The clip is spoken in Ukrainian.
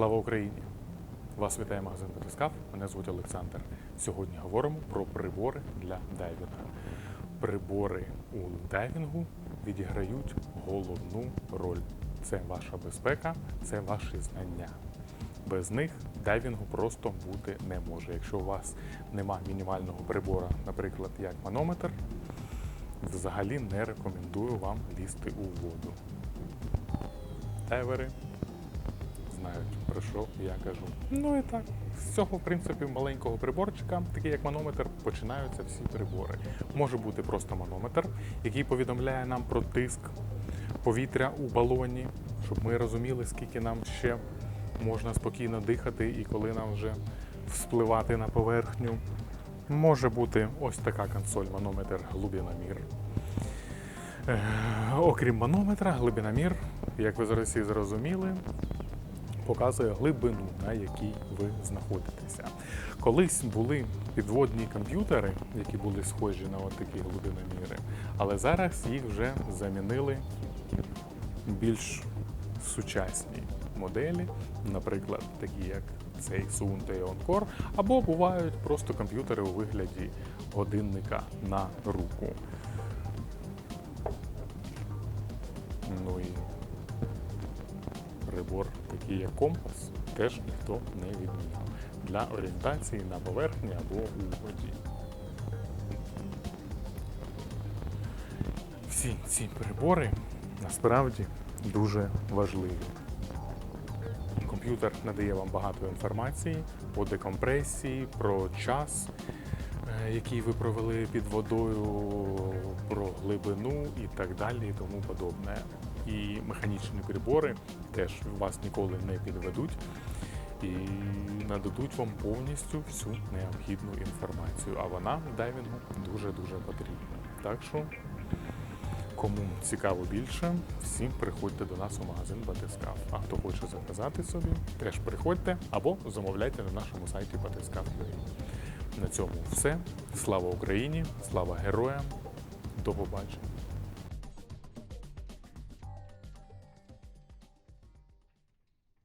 Слава Україні! Вас вітає магазин Батискаф. Мене звуть Олександр. Сьогодні говоримо про прибори для дайвінга. Прибори у дайвінгу відіграють головну роль. Це ваша безпека, це ваші знання. Без них дайвінгу просто бути не може. Якщо у вас нема мінімального прибора, наприклад, як манометр, взагалі не рекомендую вам лізти у воду. Дайвери знають про що я кажу. Ну і так, з цього, в принципі, маленького приборчика, такий як манометр, починаються всі прибори. Може бути просто манометр, який повідомляє нам про тиск повітря у балоні, щоб ми розуміли, скільки нам ще можна спокійно дихати і коли нам вже вспливати на поверхню. Може бути ось така консоль манометр глибиномір. Е, Окрім манометра, глибиномір, як ви зараз всі зрозуміли, показує глибину, на якій ви знаходитеся. Колись були підводні комп'ютери, які були схожі на такі глибиноміри, але зараз їх вже замінили більш сучасні моделі, наприклад, такі як цей Suun Teon Core, або бувають просто комп'ютери у вигляді годинника на руку. Ну і прибор, такий як компас, теж ніхто не відміняв для орієнтації на поверхні або у воді. Всі ці прибори насправді дуже важливі. Комп'ютер надає вам багато інформації по декомпресії, про час, е, який ви провели під водою, про глибину і так далі, і тому подобне. І механічні прибори теж вас ніколи не підведуть і нададуть вам повністю всю необхідну інформацію. А вона в дайвінгу дуже-дуже потрібна. Так що, кому цікаво більше, всім приходьте до нас у магазин Батискаф. А хто хоче заказати собі, теж приходьте або замовляйте на нашому сайті Батискаф.ua. На цьому все. Слава Україні! Слава героям! До побачення!